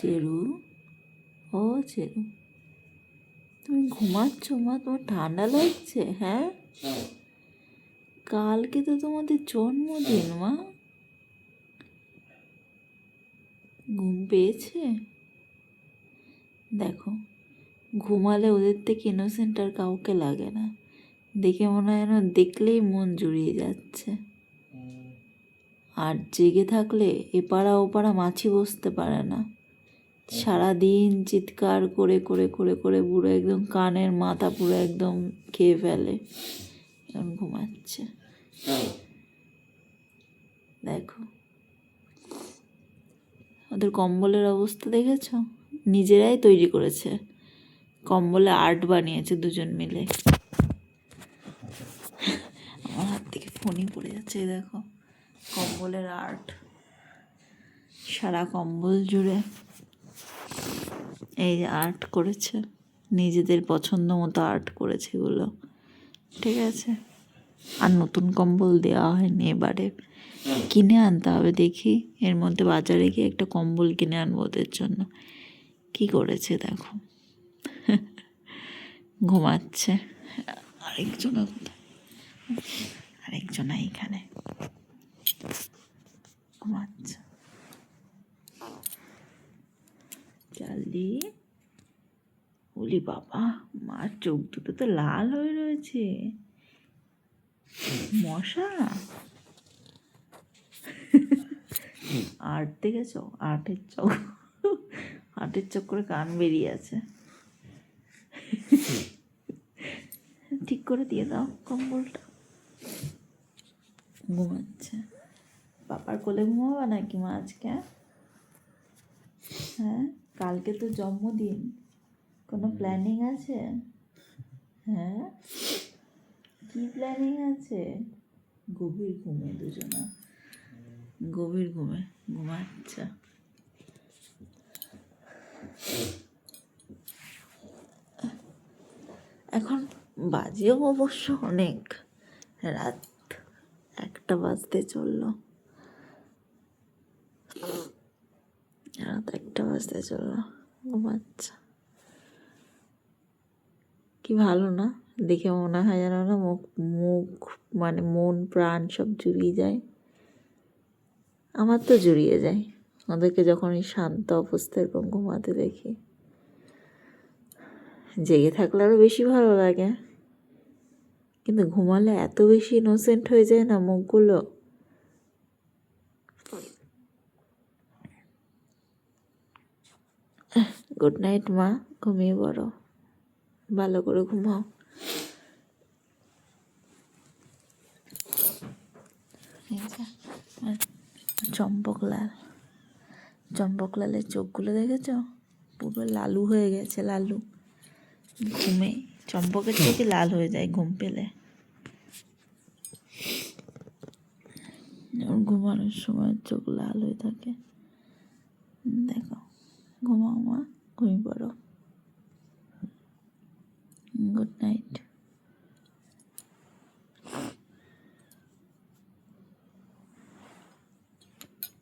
চেরু? ও চেরু। তুমি ঘুমাচ্ছ মা, তোমার ঠান্ডা লাগছে হ্যাঁ? কালকে তো তোমাদের জন্মদিন মা। ঘুম পেয়েছে? দেখো, ঘুমালে ওদের থেকে ইনোসেন্ট আর কাউকে লাগে না। দেখে মনে হয় যেন দেখলেই মন জুড়িয়ে যাচ্ছে। আর জেগে থাকলে এপাড়া ওপাড়া মাছি বসতে পারে না। সারাদিন চিৎকার করে করে করে করে পুরো একদম কানের মাথা পুরো একদম খেয়ে ফেলে। এখন ঘুমাচ্ছে। দেখো। ওদের কম্বলের অবস্থা দেখেছ? নিজেরাই তৈরি করেছে। কম্বলে আর্ট বানিয়েছে দুজন মিলে। আমার হাত থেকে ফোনই পড়ে যাচ্ছে দেখো। কম্বলের আর্ট। সারা কম্বল জুড়ে। এই আর্ট করেছে। নিজেদের পছন্দ মতো আর্ট করেছে এগুলো। ঠিক আছে? আর নতুন কম্বল দেওয়া হয়নি এবারে। কিনে আনতে হবে দেখি। এর মধ্যে বাজারে গিয়ে একটা কম্বল কিনে আনব ওদের জন্য। কি করেছে দেখো। ঘুমাচ্ছে। আরেকজনা আরেকজনা এইখানে ঘুমাচ্ছে চালি বলি, বাবা, মার চোখ দুটো তো লাল হয়ে রয়েছে। মশা? আট দেখেছ আটের চোখ আটের চোখ করে কান বেরিয়ে আছে। ঠিক করে দিয়ে দাও কম্বলটা। ঘুমাচ্ছে। বাবার কোলে ঘুমাবে নাকি মা আজকে? হ্যাঁ? কালকে তো জন্মদিন। কোনো প্ল্যানিং আছে? হ্যাঁ? কি প্ল্যানিং আছে? গভীর ঘুমে দুজনা। গভীর ঘুমে। ঘুমাচ্ছে। এখন বাজেও অবশ্য অনেক। রাত একটা বাজতে চলল। একটা বাজতে চলল। ঘুমাচ্ছে কি ভালো না? দেখে মনে হয় যেন না মুখ মুখ মানে মন, প্রাণ সব জুড়িয়ে যায়। আমার তো জুড়িয়ে যায়। ওদেরকে যখন এই শান্ত অবস্থায় এরকম ঘুমাতে দেখি। জেগে থাকলে আরও বেশি ভালো লাগে। কিন্তু ঘুমালে এত বেশি ইনোসেন্ট হয়ে যায় না মুখগুলো। গুড নাইট, মা। ঘুমিয়ে পড়ো। ভালো করে ঘুমাও। চম্পকলাল চম্পকলালের চোখগুলো দেখেছ? পুরো লালু হয়ে গেছে, লালু। ঘুমে, চম্পকের থেকে লাল হয়ে যায় ঘুম পেলে। ঘুমানোর সময় চোখ লাল হয়ে থাকে। দেখো। ঘুমাও মা ঘুমিয়ে পড়ো। Good night.